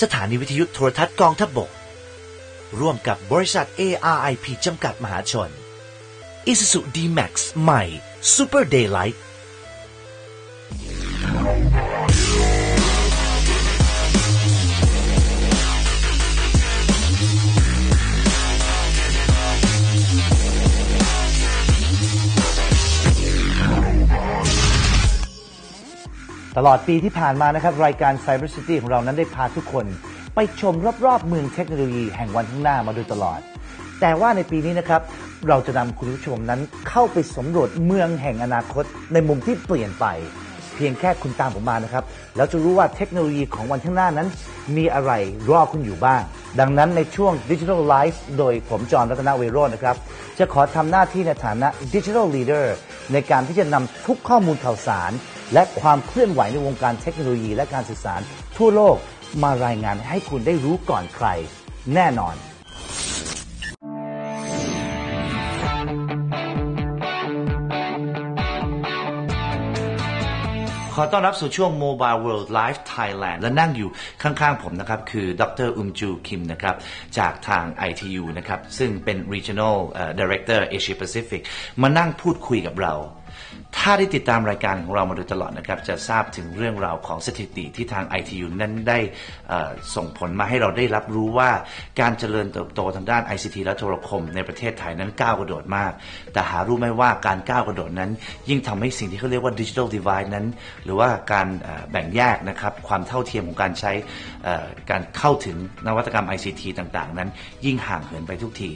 สถานีวิทยุโทรทัศน์กองทัพบบก ร่วมกับบริษัท ARIP จำกัดมหาชน Isuzu D-Max ใหม่ Super Daylight ตลอดปีที่ผ่านมานะครับ รายการ Cyber City ของเรานั้นได้พาทุกคน ไปชมรอบๆเมืองเทคโนโลยีแห่งวันข้างหน้ามาโดยตลอด แต่ว่าในปีนี้นะครับ เราจะนำคุณผู้ชมนั้นเข้าไปสำรวจเมืองแห่งอนาคต ในมุมที่เปลี่ยนไป เพียงแค่คุณตามผมมานะครับ แล้วจะรู้ว่าเทคโนโลยีของวันข้างหน้านั้น มีอะไรรอคุณอยู่บ้าง ดังนั้นในช่วง Digital Life โดยผมจอห์นรัตนเวโรจน์นะครับ จะขอทำหน้าที่ในฐานะ Digital Leader ในการที่จะนำทุกข้อมูลข่าวสาร และความเคลื่อนไหวในวงการเทคโนโลยีและการสื่อสาร ทั่วโลกมารายงานให้คุณได้รู้ก่อนใคร แน่นอนขอต้อนรับสู่ช่วง Mobile World Live Thailand และนั่งอยู่ข้างๆผมนะครับ คือดรอุมจูคิมนะครับ จากทาง ITU นะครับ ซึ่งเป็น Regional Director Asia Pacific มานั่งพูดคุยกับเรา ถ้าได้ติดตามรายการของเรามาโดยตลอดนะครับ จะทราบถึงเรื่องราวของสถิติที่ทาง ITU นั้นได้ส่งผลมาให้เราได้รับรู้ว่าการเจริญเติบโตทางด้าน ICT และโทรคม ในประเทศไทยนั้นก้าวกระโดดมาก แต่หารู้ไหมว่าการก้าวกระโดดนั้น ยิ่งทำให้สิ่งที่เขาเรียกว่า Digital Divide นั้น หรือว่าการแบ่งแยกนะครับความเท่าเทียมของการใช้การเข้าถึงนวัตกรรม ICT ต่างๆ นั้น ยิ่งห่างเหินไปทุกที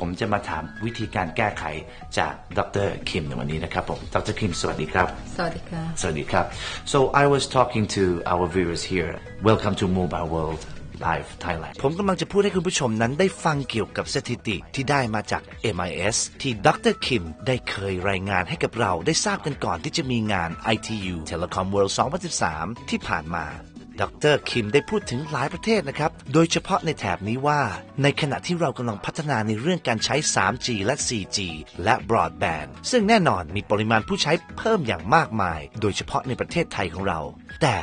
ผมจะมาถามวิธีการแก้ไขจากดรคิมในวันนี้นะครับผมดรคิมสวัสดีครับสวัสดีค่ะสวัสดีครับ so I was talking to our viewers here welcome to Mobile World Live Thailand ผมกำลังจะพูดให้คุณผู้ชมนั้นได้ฟังเกี่ยวกับสถิติที่ได้มาจาก MIS ที่ดรคิมได้เคยรายงานให้กับเราได้ทราบกันก่อนที่จะมีงาน ITU Telecom World 2013 ที่ผ่านมา ดรคิมได้พูดถึงหลายประเทศนะครับ โดยเฉพาะในแถบนี้ว่า ในขณะที่เรากำลังพัฒนาในเรื่องการใช้ 3G และ 4G และ Broadband ซึ่งแน่นอนมีปริมาณผู้ใช้เพิ่มอย่างมากมาย โดยเฉพาะในประเทศไทยของเรา แต่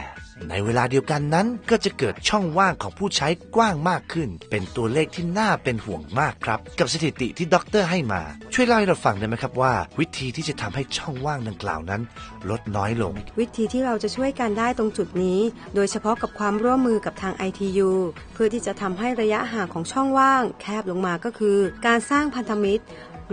ในเวลาเดียวกันนั้นก็จะเกิดช่องว่างของผู้ใช้กว้างมากขึ้น เป็นตัวเลขที่น่าเป็นห่วงมากครับ กับสถิติที่ด็อกเตอร์ให้มา ช่วยเล่าให้เราฟังได้ไหมครับว่า วิธีที่จะทำให้ช่องว่างดังกล่าวนั้น ลดน้อยลง วิธีที่เราจะช่วยกันได้ตรงจุดนี้ โดยเฉพาะกับความร่วมมือกับทาง ITU เพื่อที่จะทำให้ระยะห่างของช่องว่าง แคบลงมาก็คือ การสร้างพันธมิตร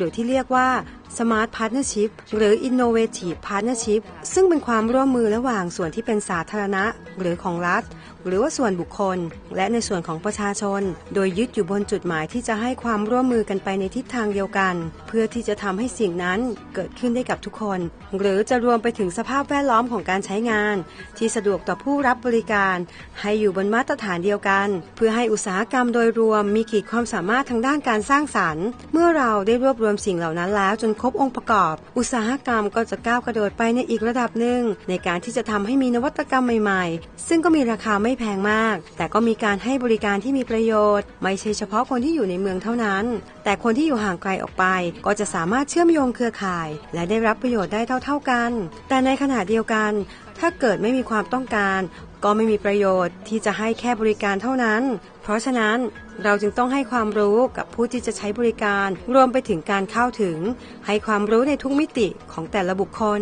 หรือที่เรียกว่า Smart Partnership หรือ Innovative Partnership ซึ่งเป็นความร่วมมือระหว่างส่วนที่เป็นสาธารณะ หรือของรัฐ หรือว่าส่วนบุคคล และในส่วนของประชาชน โดยยึดอยู่บนจุดหมายที่จะให้ความร่วมมือกันไปในทิศทางเดียวกัน เพื่อที่จะทำให้สิ่งนั้นเกิดขึ้นได้กับทุกคน หรือจะรวมไปถึงสภาพแวดล้อมของการใช้งาน ที่สะดวกต่อผู้รับบริการ ให้อยู่บนมาตรฐานเดียวกัน เพื่อให้อุตสาหกรรมโดยรวมมีขีดความสามารถทางด้านการสร้างสรรค์ เมื่อเราได้รวบรวมสิ่งเหล่านั้นแล้วจนครบองค์ประกอบ อุตสาหกรรมก็จะก้าวกระโดดไปในอีกระดับหนึ่งในการที่จะทำให้มีนวัตกรรมใหม่ ๆ ซึ่งก็มีราคาไม่ไม่แพงมาก แต่ก็มีการให้บริการที่มีประโยชน์ ไม่ใช่เฉพาะคนที่อยู่ในเมืองเท่านั้น แต่คนที่อยู่ห่างไกลออกไป ก็จะสามารถเชื่อมโยงเครือข่าย และได้รับประโยชน์ได้เท่า ๆกัน แต่ในขณะเดียวกัน ถ้าเกิดไม่มีความต้องการก็ไม่มีประโยชน์ที่จะให้แค่บริการเท่านั้น เพราะฉะนั้นเราจึงต้องให้ความรู้กับผู้ที่จะใช้บริการ รวมไปถึงการเข้าถึง ให้ความรู้ในทุกมิติของแต่ละบุคคล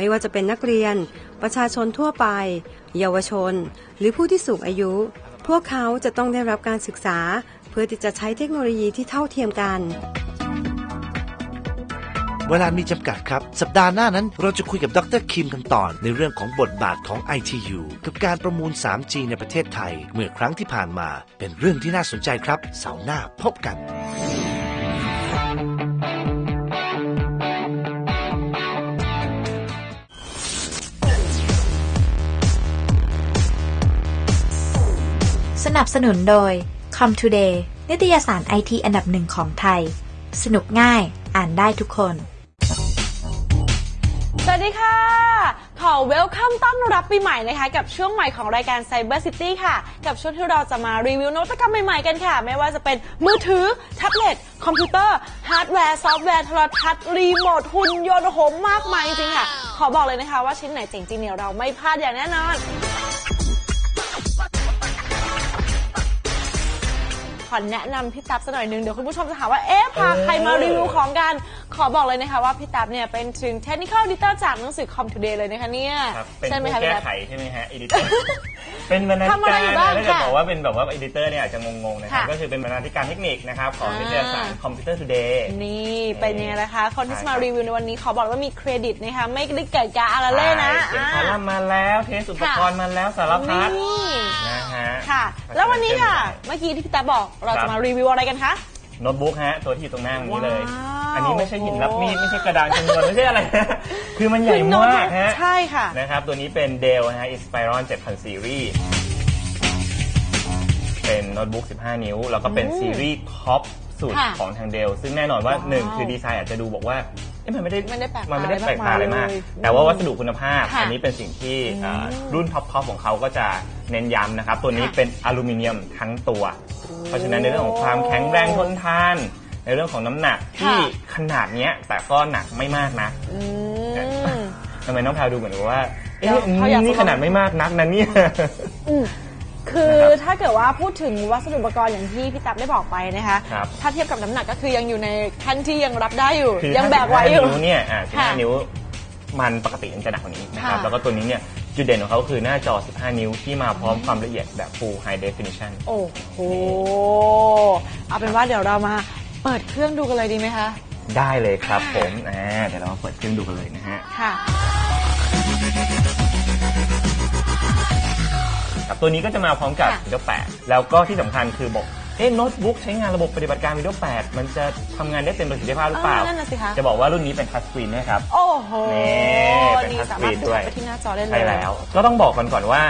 ไม่ว่าจะเป็นนักเรียน ประชาชนทั่วไป เยาวชน หรือผู้ที่สูงอายุ พวกเขาจะต้องได้รับการศึกษา เพื่อที่จะใช้เทคโนโลยีที่เท่าเทียมกัน เวลามีจำกัดครับ สัปดาห์หน้านั้นเราจะคุยกับดรคิมกันต่อในเรื่องของบทบาทของ ITU กับการประมูล 3G ในประเทศไทย เมื่อครั้งที่ผ่านมาเป็นเรื่องที่น่าสนใจครับ เสาร์หน้าพบกัน นับสนุนโดย Com Today นิตยสารไอทีอันดับหนึ่งของไทย สนุกง่ายอ่านได้ทุกคน สวัสดีค่ะ ขอเวลคัมต้อนรับปีใหม่นะคะ กับช่วงใหม่ของรายการ Cyber City ค่ะ กับช่วงที่เราจะมารีวิวนวัตกรรมใหม่ๆกันค่ะ ไม่ว่าจะเป็นมือถือ แท็บเล็ต คอมพิวเตอร์ ฮาร์ดแวร์ ซอฟต์แวร์ โทรทัศน์ รีโมท หุ่นยนต์โอ้โหมากมายจริงๆค่ะ ขอบอกเลยนะคะว่าชิ้นไหนเจ๋งจริงเนี่ยเราไม่พลาดอย่างแน่นอน ขอแนะนำพี่ตั๊บสักหน่อยหนึงเดี๋ยวคุณผู้ชมจะถามว่าเอ๊ะพาใครมารีวิวของกัน ขอบอกเลยนะคะว่าพี่ตั๊บเนี่ยเป็นถึง technical editor จากหนังสือ Com Today เลยนะคะเนี่ยครับเป็นใช่ไหมผู้คะพี่แก้ตั๊บ ไขใช่ไหมฮะเอดิเตอร์เป็นบรรณาธิทำอะไรการอยู่บ้างนะถ้าจะค่ะบอกว่าเป็นแบบว่าเอดิเตอร์เนี่ยอาจจะงงๆนะครับ ค่ะก็คือเป็นบรรณาธิการเทคนิคนะครับ ของอ่า นิตยสารคอมพิวเตอร์ทูเดย์นี่เป็นยังไงนะคะ คนที่จะมาใช่ครับรีวิวในวันนี้ขอบอกเลยว่ามีเครดิตนะคะไม่ได้เกิดกาอะไรเลยนะเขียนคอลัมน์มาแล้วเทสอุปกรณ์มาแล้วสารพัดนี่นะฮะ ค่ะ แล้ววันนี้ค่ะ เมื่อกี้ที่พี่ตั๊บบอกเราจะมารีวิวอะไรกันคะ โน้ตบุ๊กฮะ ตัวที่อยู่ตรงหน้าตรงนี้เลยว้าว อันนี้ไม่ใช่หินรับมีดไม่ใช่กระดานชนวนไม่ใช่อะไรนะคือมันใหญ่มากฮะใช่ค่ะ นะครับตัวนี้เป็น Dell นะฮะ Inspiron 7000 Series เป็นโน้ตบุ๊ก 15 นิ้ว แล้วก็เป็นอืมซีรีส์ท็อปสุดค่ะของทาง Dell ซึ่งแน่นอนว่าว้าวหนึ่งคือดีไซน์อาจจะดูบอกว่าเอ๊ะมันไม่ได้ไม่ได้แปลกมันไม่ได้ตาแปลกตาอะไรมาก เลยแต่ว่าวัสดุคุณภาพ ค่ะอันนี้เป็นสิ่งที่เอ่ออมรุ่นท็อปทอปของเขาก็จะเน้นย้ำนะครับ ตัวนี้ค่ะเป็นอลูมิเนียมทั้งตัว เพราะฉะนั้นในเรื่องของความแข็งแรงทนทานใน เรื่องของน้ำหนักที่ค่ะขนาดเนี้ยแต่ก็หนักไม่มากนะอืม ทำไมน้องแพรวดูเหมือนกับว่าเดี๋ยวเอ๊ะเขาอยากจะ นี่ขนาดไม่มากนักนะเนี่ย อืมคือนะครับถ้าเกิดว่าพูดถึงวัสดุอุปกรณ์อย่างที่พี่ตั๊บได้บอกไปนะคะ ครับ ถ้าเทียบกับน้ำหนักก็คือยังอยู่ในขั้นที่ยังรับได้อยู่ คือยังถ้าแบกไหวอยู่15นิ้วเนี่ยอ่าค่ะ15นิ้วมันปกติมันจะหนักกว่านี้นะครับ ค่ะ แล้วก็ตัวนี้เนี่ยจุดเด่นของเขาคือหน้าจอ 15 นิ้วที่มาพร้อมความละเอียดแบบ Full High Definition โอ้โห เอาเป็นว่าเดี๋ยวเรามา เปิดเครื่องดูกันเลยดีไหมคะ ได้เลยครับค่ะผมอ่าเดี๋ยวเรามาเปิดเครื่องดูกันเลยนะฮะค่ะครับตัวนี้ก็จะมาพร้อมกับ ค่ะ Windows 8 แล้วก็ที่สำคัญคือบอกเอ๊ะโน้ตบุ๊กใช้งานระบบปฏิบัติการ Windows 8 มันจะทำงานได้เต็มประสิทธิภาพหรือเปล่าเออนั่นน่ะสิคะ จะบอกว่ารุ่นนี้เป็นทัชสกรีนด้วยครับ โอ้โหนี่เป็นนี่ทัชสาสกมารรีถนเสีด้วยยบไปที่หน้าจอได้เลย ใช่แล้ว ก็ต้องบอกกันก่อนว่า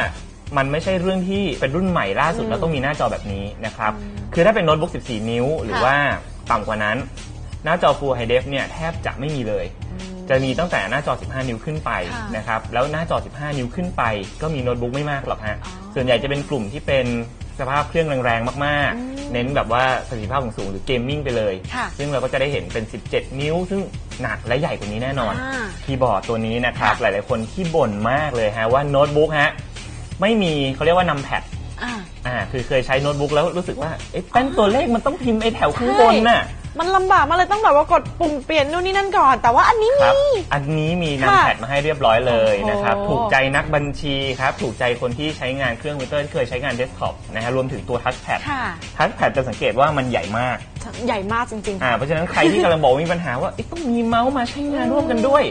มันไม่ใช่เรื่องที่เป็นรุ่นใหม่ล่าสุดอืมแล้วต้องมีหน้าจอแบบนี้นะครับ คือถ้าเป็นโน้ตบุ๊ก 14 นิ้ว หรือค่ะว่า ต่ำกว่านั้น หน้าจอ Full High Def เนี่ยแทบจะไม่มีเลย จะมีตั้งแต่หน้าจอ 15 นิ้วขึ้นไปค่ะนะครับแล้วหน้าจอ 15 นิ้วขึ้นไป ก็มีโน้ตบุ๊กไม่มากหรอกฮะอ๋อส่วนใหญ่จะเป็นกลุ่มที่เป็นสภาพเครื่องแรงๆมากอืมๆเน้นแบบว่าประสิทธิภาพสูงๆหรือเกมมิ่งไปเลยค่ะซึ่งเราก็จะได้เห็นเป็น 17 นิ้ว ซึ่งหนักและใหญ่กว่านี้แน่นอนอ่าคีย์บอร์ดตัวนี้นะครับค่ะหลายๆคนที่บ่นมากเลยฮะว่าโน้ตบุ๊กฮะไม่มีเขาเรียกว่านัมแพด อ่าอ่าคือเคยใช้โน้ตบุ๊กแล้วรู้สึกว่าเอ๊ะแป้นตัวเลขมันต้องพิมพ์ไอ้แถวข้างบนน่ะมันลำบากมากเลยต้องแบบว่ากดปุ่มเปลี่ยนนู่นนี่นั่นก่อน แต่ว่าอันนี้ครับมีอันนี้มีนัมค่ะแพดมาให้เรียบร้อยเลยนะครับ โอ้โห ถูกใจนักบัญชีครับ ถูกใจคนที่ใช้งานเครื่องคอมพิวเตอร์ที่เคยใช้งานเดสก์ท็อปนะฮะรวมถึงตัวทัชแพดค่ะ ทัชแพดจะสังเกตว่ามันใหญ่มาก ใหญ่มากจริงๆอ่าเพราะฉะนั้นใครที่กำลังบอกว่ามีปัญหาว่าเอ๊ะต้องมีเมาส์มาใช้งานร่วมกันด้วย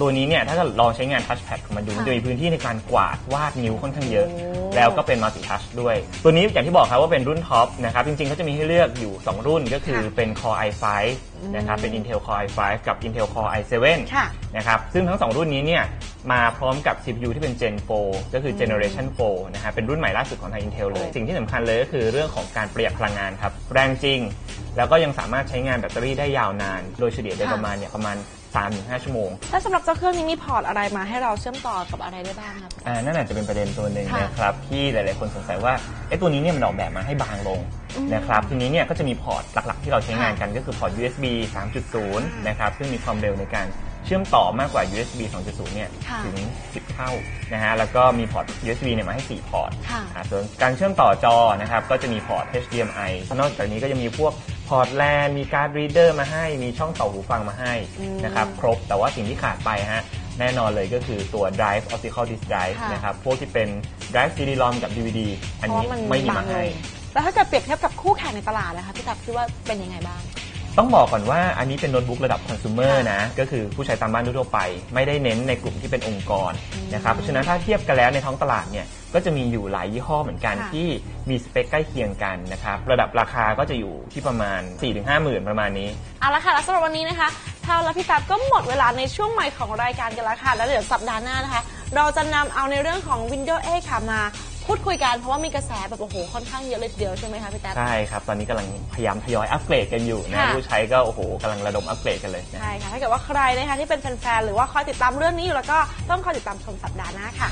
ตัวนี้เนี่ยถ้าเกิดลองใช้งานทัชแพดของมันดูค่ะมันจะมีพื้นที่ในการกวาดวาดนิ้วค่อนข้างเยอะโอ้แล้วก็เป็นมัลติทัชด้วย ตัวนี้อย่างที่บอกครับว่าเป็นรุ่นท็อปนะครับ จริงๆเขาจะมีให้เลือกอยู่ 2 รุ่นก็คือเป็น Core i5 นะครับเป็น Intel Core i5 กับ Intel Core i7 ค่ะนะครับซึ่งทั้ง 2 รุ่นนี้เนี่ยมาพร้อมกับ CPU ที่เป็น Gen 4 ก็คือ Generation 4นะฮะเป็นรุ่นใหม่ล่าสุดของทาง Intel เลยโอ้สิ่งที่สำคัญเลยก็คือเรื่องของการประหยัดพลังงานครับแรงจริง แล้วก็ยังสามารถใช้งานแบตเตอรี่ได้ยาวนาน โดยเฉลี่ยได้ประมาณเนี่ยประมาณ 3-5 ชั่วโมง แล้วสำหรับเจ้าเครื่องนี้มีพอร์ตอะไรมาให้เราเชื่อมต่อกับอะไรได้บ้างครับ อ่านั่นอาจจะเป็นประเด็นตัวหนึ่งค่ะนะครับที่หลาย ๆ คนสงสัยว่าไอ้ตัวนี้เนี่ยมันออกแบบมาให้บางลงอืมนะครับทีนี้เนี่ยก็จะมีพอร์ตหลัก ๆ ที่เราใช้งานค่ะกันก็คือพอร์ต USB 3.0 นะครับซึ่งมีความเร็วในการ เชื่อมต่อมากกว่า USB 2.0 เนี่ยค่ะถึง 10 เท่านะฮะแล้วก็มีพอร์ต USB เนี่ยมาให้ 4 พอร์ตค่ะอ่าส่วนการเชื่อมต่อจอนะครับก็จะมีพอร์ต HDMI นอกจากนี้ก็จะมีพวกพอร์ตแลนมีการ์ดรีดเดอร์มาให้ มีช่องต่อหูฟังมาให้อืมนะครับครบแต่ว่าสิ่งที่ขาดไปฮะแน่นอนเลยก็คือตัว drive optical disk drive ค่ะนะครับพวกที่เป็น drive CD-ROM กับ DVD อันเพราะนี้ว่ามันไม่มีบางมาลให้งแล้วถ้าเกิดเปรียบเทียบกับคู่แข่งในตลาดนะคะพี่ตับคิดว่าเป็นยังไงบ้าง ต้องบอกก่อนว่าอันนี้เป็นโน้ตบุ๊กระดับคอน sumer ค่ะนะ ก็คือผู้ใช้ตามบ้านทั่วๆไป ไม่ได้เน้นในกลุ่มที่เป็นองค์กรอืมนะครับเพราะฉะนั้นถ้าเทียบกันแล้วในท้องตลาดเนี่ยก็จะมีอยู่หลายยี่ห้อเหมือนกันค่ะ ที่มีสเปคใกล้เคียงกันนะครับระดับราคาก็จะอยู่ที่ประมาณ 4-5หมื่นประมาณนี้ เอาละค่ะแล้วสำหรับวันนี้นะคะเท่าและพี่ตับก็หมดเวลาในช่วงใหม่ของรายการกันแล้วค่ะ แล้วเดี๋ยวสัปดาห์หน้านะคะ เราจะนำเอาในเรื่องของ Windows 8ค่ะมา พูดคุยกันเพราะว่ามีกระแสแบบโอ้โหค่อนข้างเยอะเลยทีเดียวใช่ไหมคะพี่ตับใช่ครับ ตอนนี้กำลังพยายามทยอยอัปเกรดกันอยู่นะค่ะ ผู้ใช้ก็โอ้โหกำลังระดมอัปเกรดกันเลยนะใช่ค่ะ ถ้าเกิดว่าใครนะคะที่เป็นแฟนๆ หรือว่าคอยติดตามเรื่องนี้อยู่แล้วก็ต้องคอยติดตามชมสัปดาห์หน้าค่ะ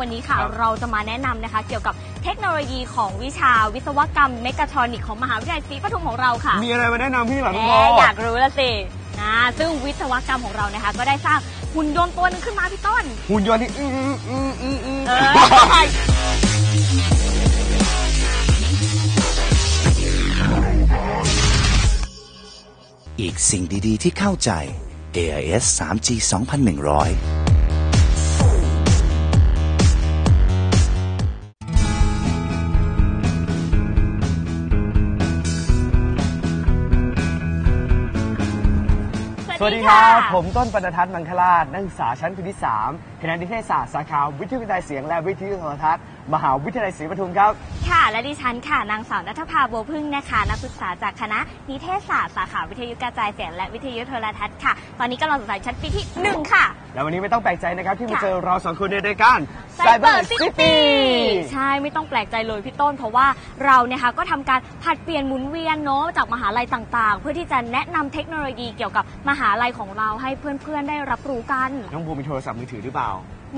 วันนี้ค่ะเราจะมาแนะนำนะคะ เกี่ยวกับ เทคโนโลยีของวิชาวิศวกรรมเมกาทรอนิกของมหาวิทยาลัยศรีปทุมของเราค่ะมีอะไรมาแนะนำพี่หลังแหพอมอยากรู้ละสินะซึ่งวิศวกรรมของเรานะคะ ก็ได้สร้างหุ่นยนต์ตัวหนึงขึ้นมาพี่ต้น หุ่นยนต์ที่อืมอืมอืมอืมอืมเอออีกสิ่งดีๆที่เข้าใจ AIS 3G 2100 สวัสดีครับ ผมต้นปนทัศน์มังคลาชนักศึกษาชั้นปีที่ 3 คณะนิเทศศาสตร์สาขาวิทยุกระจายเสียงและวิทยุโทรทัศน์ มหาวิทยาลัยศรีปทุมครับ ค่ะ และดิฉันค่ะ นางสาวนัทภาบัวพึ่งนะคะ นักศึกษาจากคณะนิเทศศาสตร์สาขาวิทยุกระจายเสียงและวิทยุโทรทัศน์ค่ะ ตอนนี้กำลังศึกษาชั้นปีที่หนึ่งค่ะ แล้ววันนี้ไม่ต้องแปลกใจนะครับ ที่มาค่ะเจอเราสองคนในรายการ Cyber City ใช่ไม่ต้องแปลกใจเลยพี่ต้น เพราะว่าเราเนี่ยค่ะก็ทำการผลัดเปลี่ยนหมุนเวียนเนาะจากมหาลัยต่างๆ เพื่อที่จะแนะนำเทคโนโลยีเกี่ยวกับมหาลัยของเราให้เพื่อนๆได้รับรู้กันน้องภูมิมีโทรศัพท์มือถือหรือเปล่า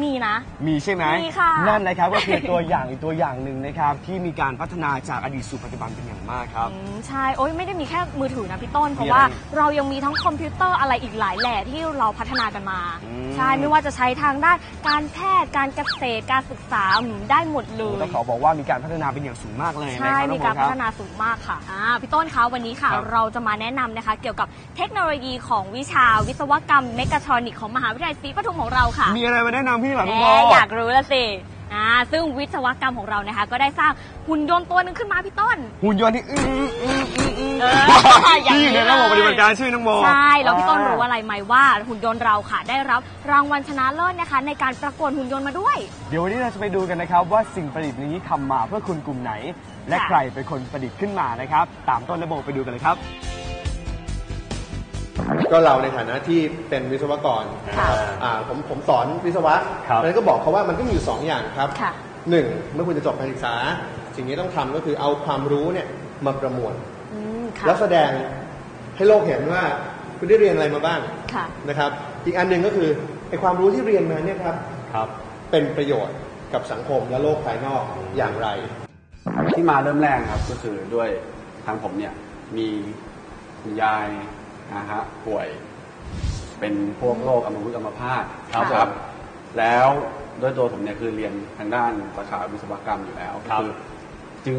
มีนะ มีใช่ไหมมีค่ะนั่นนะครับก็คือตัวอย่างอีกตัวอย่างหนึ่งนะครับที่มีการพัฒนาจากอดีตสู่ปัจจุบันเป็นอย่างมากครับ อืมใช่ โอ้ยไม่ได้มีแค่มือถือนะพี่ต้น เพมีราะอะไรว่าเรายังมีทั้งคอมพิวเตอร์อะไรอีกหลายแหล่ที่เราพัฒนากันมา อืม ใช่ ไม่ว่าจะใช้ทางด้านการแพทย์ การเกษตร การศึกษาอืมได้หมดเลยต้องขอบอกว่ามีการพัฒนาเป็นอย่างสูงมากเลยนะใช่ครับน้มีองภูการมิคพัรับ ฒนาสูงมากค่ะอ่าพี่ต้นคะวันนี้ค่ะ ครับ เราจะมาแนะนำนะคะ เกี่ยวกับเทคโนโลยีของวิชาวิศวกรรมเมกะทรอนิกของมหาวิทยาลัยศรีปทุมของเราค่ะ มีอะไรมาแนะนำพี่หลังแหพอมอยากรู้ละสิอ่าซึ่งวิศวกรรมของเรานะคะ ก็ได้สร้างหุ่นยนต์ตัวหนึ่งขึ้นมาพี่ต้น หุ่นยนต์ที่อืมอืมอืมอืมเอออย่างนี้ที่อยู่ในระบบปฏิบัติการชื่อน้องโมใช่แล้วพี่ต้นรู้อะไรไหมว่าหุ่นยนต์เราค่ะ ได้รับรางวัลชนะเลิศนะคะ ในการประกวดหุ่นยนต์มาด้วย เดี๋ยววันนี้เราจะไปดูกันนะครับว่าสิ่งประดิษฐ์นี้ทำมาเพื่อคนกลุ่มไหน และค่ะใครเป็นคนประดิษฐ์ขึ้นมานะครับ ตามต้นและโมไปดูกันเลยครับ ก็เราในฐานะที่เป็นวิศวกรนะครับอ่าผมผมสอนวิศวะครับเพราะฉะนั้นก็บอกเขาว่ามันก็มีอยู่สองอย่างครับค่ะหนึ่งเมื่อคุณจะจบการศึกษา สิ่งที่ต้องทำก็คือเอาความรู้เนี่ยมาประมวล อืมค่ะ แล้วแสดงให้โลกเห็นว่าคุณได้เรียนอะไรมาบ้างค่ะ นะครับ อีกอันหนึ่งก็คือไอ้ความรู้ที่เรียนมาเนี่ยครับ ครับ เป็นประโยชน์กับสังคมและโลกภายนอกอย่างไร ที่มาเริ่มแรกครับก็คือด้วยทางผมเนี่ยมีคุณยาย นะฮะป่วยเป็นพวกโรคอัมพฤกษ์อัมพาตครับครับแล้วด้วยตัวผมเนี่ยคือเรียนทางด้านสาขาวิศวกรรมอยู่แล้วครับอจึง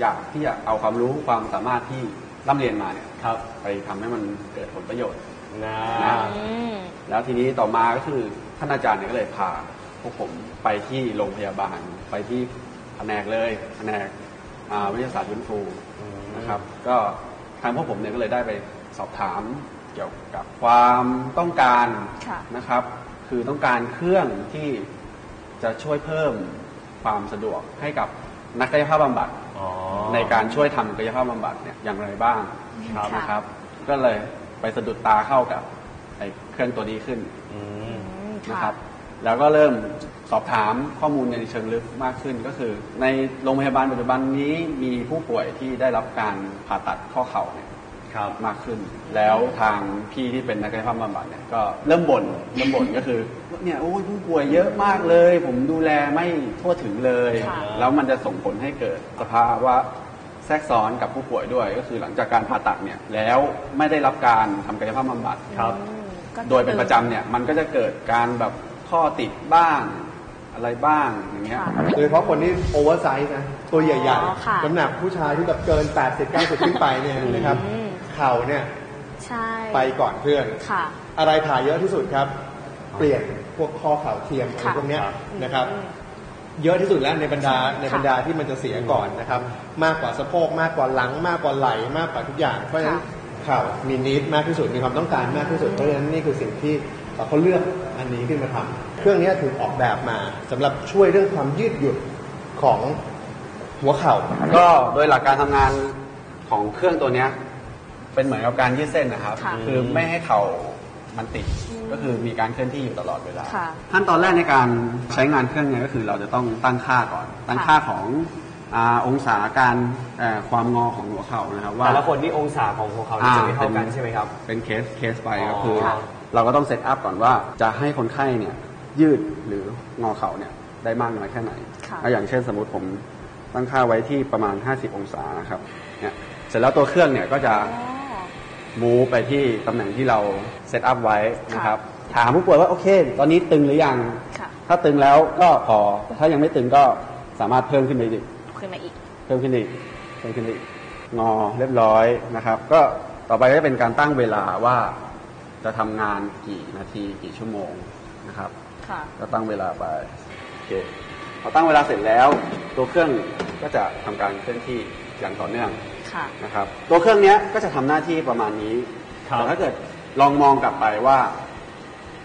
อยากที่จะเอาความรู้ความสามารถที่ร่ำเรียนมาเนี่ยครับ ไปทำให้มันเกิดผลประโยชน์ นะอืมแล้วทีนี้ต่อมาก็คือท่านอาจารย์เนี่ยก็เลยพาพวกผมไปที่โรงพยาบาล ไปที่แผนกเลยแผนกอ่าวิทยาศาสตร์ฟื้นฟูนะครับ ก็ทางพวกผมเนี่ยก็เลยได้ไป สอบถามเกี่ยวกับความต้องการค่ะนะครับ คือต้องการเครื่องที่จะช่วยเพิ่มความสะดวกให้กับนักกายภาพบำบัดอ๋อในการช่วยทำกายภาพบำบัดเนี่ยอย่างไรบ้างครับนะครับ ก็เลยไปสะดุดตาเข้ากับไอ้เครื่องตัวนี้ขึ้น อืม อืมนะค่ะครับแล้วก็เริ่มสอบถามข้อมูลในเชิงลึกมากขึ้นก็คือ ในโรงพยาบาลปัจจุบันนี้มีผู้ป่วยที่ได้รับการผ่าตัดข้อเข่าเนี่ย ครับมากขึ้น แล้วทางพี่ที่เป็นนักกายภาพบำบัดเนี่ยก็เริ่มบ่นเริ่มบ่นก็คือเนี่ยโอ้ยผู้ป่วยเยอะมากเลย ผมดูแลไม่ทั่วถึงเลย ค่ะ แล้วมันจะส่งผลให้เกิดสภาวะแทรกซ้อนกับผู้ป่วยด้วย ก็คือหลังจากการผ่าตัดเนี่ยแล้วไม่ได้รับการทำกายภาพบำบัด ครับอืมก็จะโดยเป็นประจำเนี่ยมันก็จะเกิดการแบบข้อติดบ้างอะไรบ้างอย่างเงี้ย ค่ะ โดยเฉพาะคนที่โอเวอร์ไซส์นะ ตัวใหญ่อ๋อค่ะ ๆน้ำหนักผู้ชายที่แบบเกิน 80 90 ขึ้นไปเนี่ยนะครับ อืมเข่าเนี่ยใช่ไปก่อนเพื่อนค่ะ อะไรถ่ายเยอะที่สุดครับ เปลี่ยนพวกข้อเข่าเทียมอะไรค่ะพวกเนี้ยครับนะครับอืมเยอะที่สุดแล้วในบรรดาค่ะในบรรดาที่มันจะเสียก่อนนะครับ มากกว่าสะโพกมากกว่าหลัง มากกว่าไหล่มากกว่าทุกอย่างเพราะฉะนั้นเข่ามีนิดมากที่สุดมีความต้องการมากที่สุดเพราะฉะนั้นนี่คือสิ่งที่เอ่อเขาเลือกอันนี้ขึ้นมาทำเครื่องนี้ถูกออกแบบมาสำหรับช่วยเรื่องความยืดหยุ่นของหัวเข่าก็โดยหลักการทำงานของเครื่องตัวเนี้ย เป็นเหมือนกับการยืดเส้นนะครับ ค่ะ คือไม่ให้เข่ามันติด ก็คือมีการเคลื่อนที่อยู่ตลอดเวลา ค่ะ ขั้นตอนแรกในการใช้งานเครื่องเนี่ยก็คือเราจะต้องตั้งค่าก่อน ตั้งค่าของอาองศาการเอ่อความงอของหัวเข่านะครับว่า แต่ละคนนี่องศาของหัวเขานี่จะไม่เท่ากันใช่ไหมครับ เป็นเคสเคสไปอ๋อก็คือค่ะเราก็ต้องเซตอัพก่อนว่าจะให้คนไข้เนี่ยยืดหรืองอเข่าเนี่ยได้มากน้อยแค่ไหนค่ะ อะอย่างเช่นสมมติผมตั้งค่าไว้ที่ประมาณ 50 องศานะครับเนี่ยเสร็จแล้วตัวเครื่องเนี่ยก็จะอ๋อ มูฟไปที่ตำแหน่งที่เราเซตอัพไว้นะครับ ถามผู้ป่วยว่าโอเค ตอนนี้ตึงหรือยังค่ะถ้าตึงแล้วก็พอแต่ถ้ายังไม่ตึงก็สามารถเพิ่มขึ้นไปอีกขึ้นมาอีก เพิ่มขึ้นอีกเพิ่มขึ้นอีกงอเรียบร้อยนะครับ ก็ต่อไปก็จะเป็นการตั้งเวลาว่าจะทำงานกี่นาทีกี่ชั่วโมงนะครับค่ะก็ตั้งเวลาไปโอเคพอตั้งเวลาเสร็จแล้ว ตัวเครื่องก็จะทำการเคลื่อนที่อย่างต่อเนื่อง ค่ะ นะครับ ตัวเครื่องเนี้ยก็จะทำหน้าที่ประมาณนี้ ครับ แต่ถ้าเกิดลองมองกลับไปว่า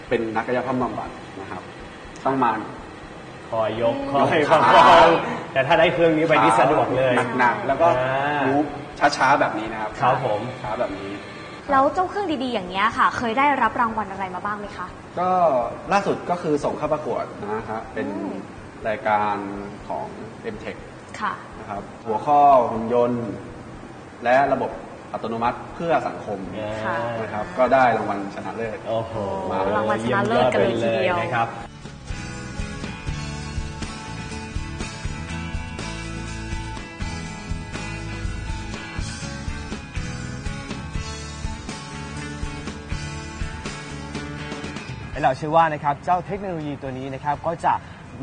เป็นนักกายภาพบำบัดนะครับ ต้องมา คอยยกคยอกยขาประคองแต่ถ้าได้เครื่องนี้ไปนี่สะดวกเลยหนักๆแล้วก็อ่า มูฟช้าๆแบบนี้นะครับครับผม ช้าแบบนี้ แล้วเจ้าเครื่องดีๆอย่างเงี้ยค่ะ เคยได้รับรางวัลอะไรมาบ้างไหมคะ ก็ล่าสุดก็คือส่งเข้าประกวดนะฮะเป็นอืม รายการของ m t e c h ค่ะ นะครับหัวข้อหุ่นยนต์ และระบบอัตโนมัติเพื่อสังคมค่ะ นะครับ ก็ได้รางวัลชนะเลิศ โอ้โหรางวัลชนะเลิศกันเลยทีเดียวมอนะครับ และเราเชื่อว่านะครับเจ้าเทคโนโลยีตัวนี้นะครับก็จะ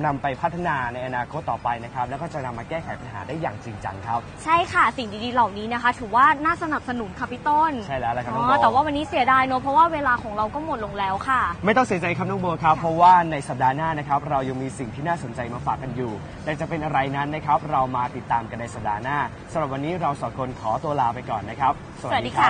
นำไปพัฒนาในอนาคตต่อไปนะครับ แล้วก็จะนำมาแก้ไขปัญหาได้อย่างจริงจังครับ ใช่ค่ะ สิ่งดีๆเหล่านี้นะคะ ถือว่าน่าสนับสนุนค่ะพี่ต้นใช่แล้วแหละครับน้อ๋องโบอแต่ว่าวันนี้เสียดายเนอะเพราะว่าเวลาของเราก็หมดลงแล้วค่ะ ไม่ต้องเสียใจครับน้องโบครับ เพราะว่าในสัปดาห์หน้านะครับ เรายังมีสิ่งที่น่าสนใจมาฝากกันอยู่ แต่จะเป็นอะไรนั้นนะครับ เรามาติดตามกันในสัปดาห์หน้าสำหรับวันนี้เราสองคนขอตัวลาไปก่อนนะครับ สวัสดีค่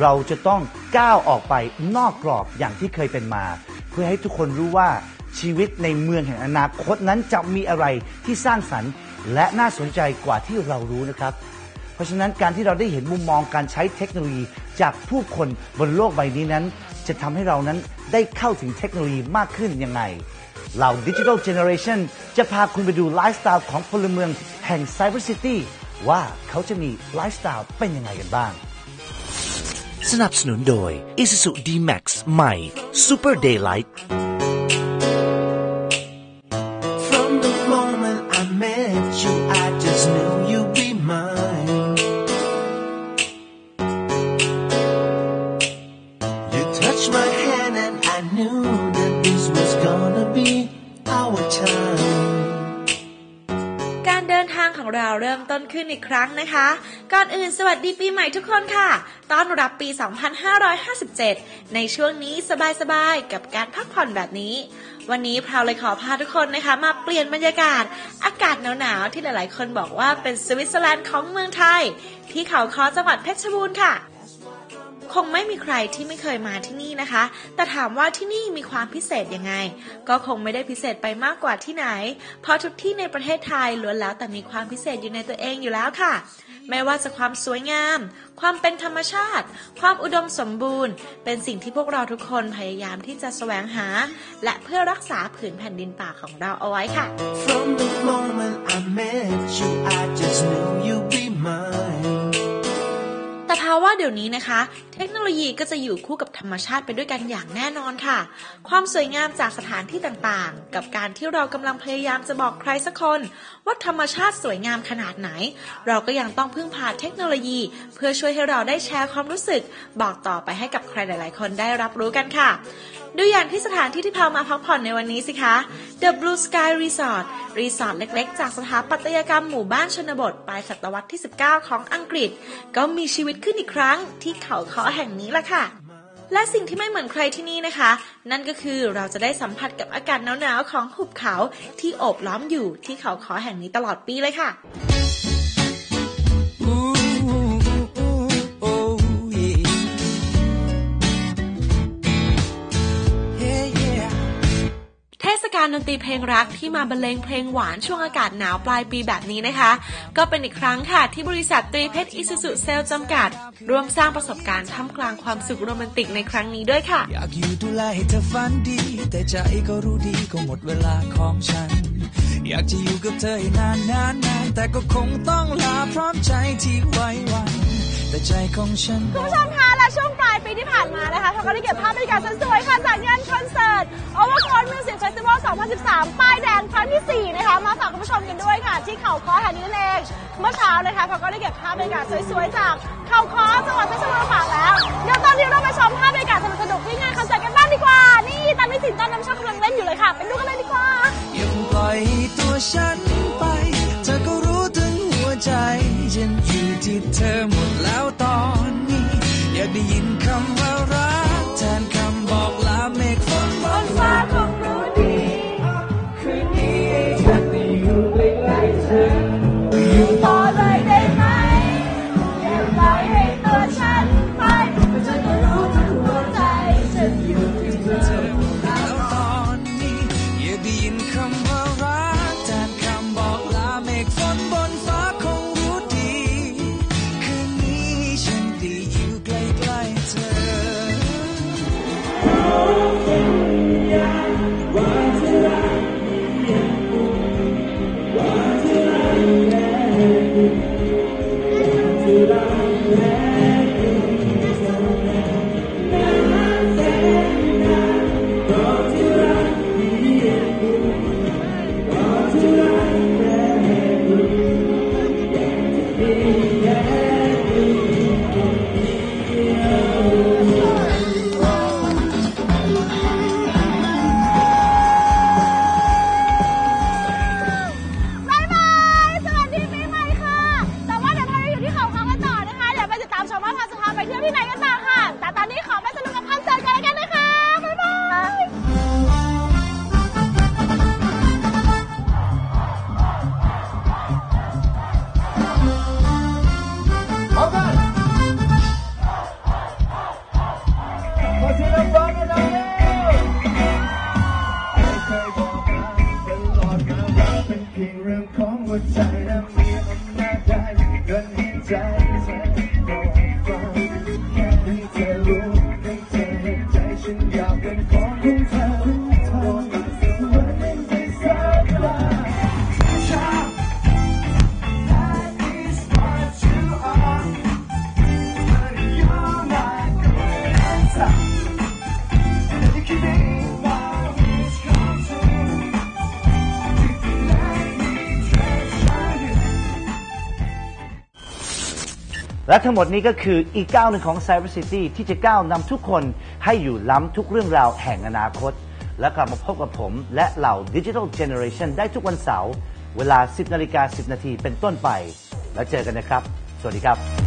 เราจะต้องก้าวออกไปนอกกรอบอย่างที่เคยเป็นมา เพื่อให้ทุกคนรู้ว่าชีวิตในเมืองแห่งอนาคตนั้นจะมีอะไรที่สร้างสรรค์ และน่าสนใจกว่าที่เรารู้นะครับ เพราะฉะนั้นการที่เราได้เห็นมุมมองการใช้เทคโนโลยีจากผู้คนบนโลกใบนี้นั้น จะทำให้เรานั้นได้เข้าถึงเทคโนโลยีมากขึ้นยังไงเหล่าดิจิทัลเจเนอเรชันจะพาคุณไปดูไลฟ์สไตล์ของพลเมืองแห่งไซเบอร์ซิตี้ว่าเขาจะมีไลฟ์สไตล์เป็นยังไงกันบ้าง สนับสนุนโดย Isuzu D-Max ใหม่ Super Daylight From the moment I met you, I just knew you'd be mine. You touched my hand and I knew that this was gonna be our time. การเดินทางของเราเริ่มต้นขึ้นอีกครั้งนะคะ ก่อนอื่นสวัสดีปีใหม่ทุกคนค่ะต้ อนรับปี 2557 ในช่วงนี้สบายๆ กับการพักผ่อนแบบนี้ วันนี้พราวเลยขอพาทุกคนนะคะ มาเปลี่ยนบรรยากาศ อากาศหนาวๆ ที่หลายๆ คนบอกว่าเป็นสวิตเซอร์แลนด์ของเมืองไทย ที่เขาคอจังหวัดเพชรบูรณ์ค่ะคงไม่มีใครที่ไม่เคยมาที่นี่นะคะ แต่ถามว่าที่นี่มีความพิเศษยังไง ก็คงไม่ได้พิเศษไปมากกว่าที่ไหน เพราะทุกที่ในประเทศไทยล้วนแล้วแต่มีความพิเศษอยู่ในตัวเองอยู่แล้วค่ะ ไม่ว่าจะความสวยงาม ความเป็นธรรมชาติ ความอุดมสมบูรณ์ เป็นสิ่งที่พวกเราทุกคนพยายามที่จะแสวงหา และเพื่อรักษาผืนแผ่นดินป่าของเราเอาไว้ค่ะ From the moment I met you, I just knew you'd be mine. แต่ภาวะเดี๋ยวนี้นะคะ เทคโนโลยีก็จะอยู่คู่กับธรรมชาติไปด้วยกันอย่างแน่นอนค่ะ ความสวยงามจากสถานที่ต่างๆ กับการที่เรากำลังพยายามจะบอกใครสักคน ว่าธรรมชาติสวยงามขนาดไหน เราก็ยังต้องพึ่งพาเทคโนโลยี เพื่อช่วยให้เราได้แชร์ความรู้สึก บอกต่อไปให้กับใครหลาย ๆ คนได้รับรู้กันค่ะดูอย่างที่สถานที่ที่พามาพักผ่อนในวันนี้สิคะ The Blue Sky Resort รีสอร์ทเล็กๆ จากสถาปัตยกรรมหมู่บ้านชนบทปลายศตวรรษที่ 19 ของอังกฤษ ก็มีชีวิตขึ้นอีกครั้งที่เขาเคาะแห่งนี้ละค่ะ และสิ่งที่ไม่เหมือนใครที่นี่นะคะ นั่นก็คือเราจะได้สัมผัสกับอากาศหนาวๆของหุบเขาที่โอบล้อมอยู่ที่เขาเคาะแห่งนี้ตลอดปีเลยค่ะ กาลดนตรีเพลงรักที่มาบรรเลงเพลงหวานช่วงอากาศหนาวปลายปีแบบนี้นะคะ ก็เป็นอีกครั้งค่ะที่บริษัทตรีเพชรอิสุสุเซลจำกัด ร่วมสร้างประสบการณ์ท่ามกลางความสุขโรแมนติกในครั้งนี้ด้วยค่ะ อยากอยู่ดูแลให้เธอฝันดี แต่ใจก็รู้ดีก็หมดเวลาของฉัน อยากจะอยู่กับเธอให้นานนานนานแต่ก็คงต้องลาพร้อมใจที่ไว้วันแต่ใจของฉันคุณผู้ชมคะและช่วงปลายปีที่ผ่านมานะคะเขาก็ได้เก็บภาพบรรยากาศสวยๆค่ะจากงานคอนเสิร์ต Overcoat Music Festival 2013 ป้ายแดงครั้งที่ 4 นะคะ มาฝากคุณผู้ชมกันด้วยค่ะ ที่เขาคอแห่งนี้นั่นเอง เมื่อเช้านะคะเขาก็ได้เก็บภาพบรรยากาศสวยๆ จากเขาคอจังหวัดเพชรบุรีฝากแล้ว เดี๋ยวตอนนี้เราไปชมภาพบรรยากาศสนุกๆที่งานคอนเสิร์ตกันบ้างดีกว่า นี่ตอนนี้สินต้นน้ำชากำลังเล่นอยู่เลยค่ะ ไปดูกันเลยดีกว่า และทั้งหมดนี้ก็คืออีกก้าวหนึ่งของ Cyber City ที่จะก้าวนำทุกคนให้อยู่ล้ำทุกเรื่องราวแห่งอนาคต และกลับมาพบกับผมและเหล่า Digital Generation ได้ทุกวันเสาร์เวลา 10นาฬิกา10 นาทีเป็นต้นไป แล้วเจอกันนะครับ สวัสดีครับ